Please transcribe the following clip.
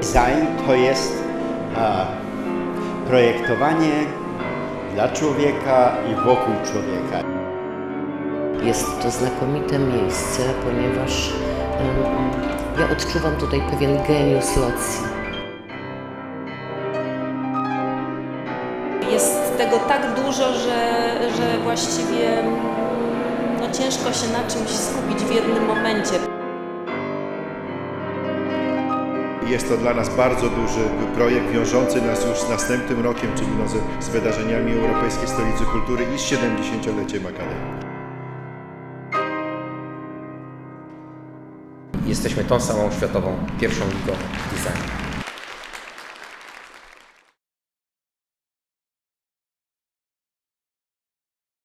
Design to jest a, projektowanie dla człowieka i wokół człowieka. Jest to znakomite miejsce, ponieważ em, ja odczuwam tutaj pewien geniusz locji. Jest tego tak dużo, że, że właściwie no, ciężko się na czymś skupić w jednym momencie. Jest to dla nas bardzo duży projekt wiążący nas już z następnym rokiem, czyli no z, z wydarzeniami Europejskiej Stolicy Kultury i z 70-leciem Akademii. Jesteśmy tą samą światową pierwszą ligą designu.